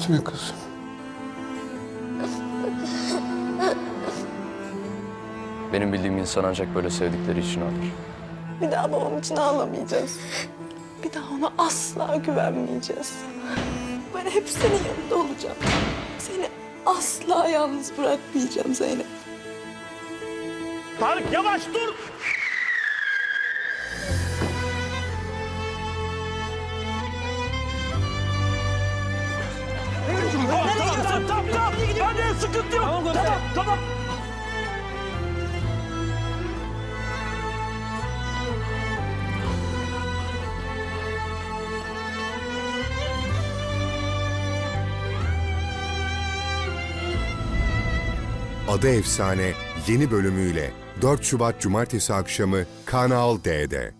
Gitme kızım. Benim bildiğim insan ancak böyle sevdikleri için ağlar. Bir daha babam için ağlamayacağız. Bir daha ona asla güvenmeyeceğiz. Ben hep senin yanında olacağım. Seni asla yalnız bırakmayacağım Zeynep. Tarık yavaş dur. Hadi sıkıntı yok. Tamam tamam. tamam. Adı Efsane yeni bölümüyle 4 Şubat Cumartesi akşamı Kanal D'de.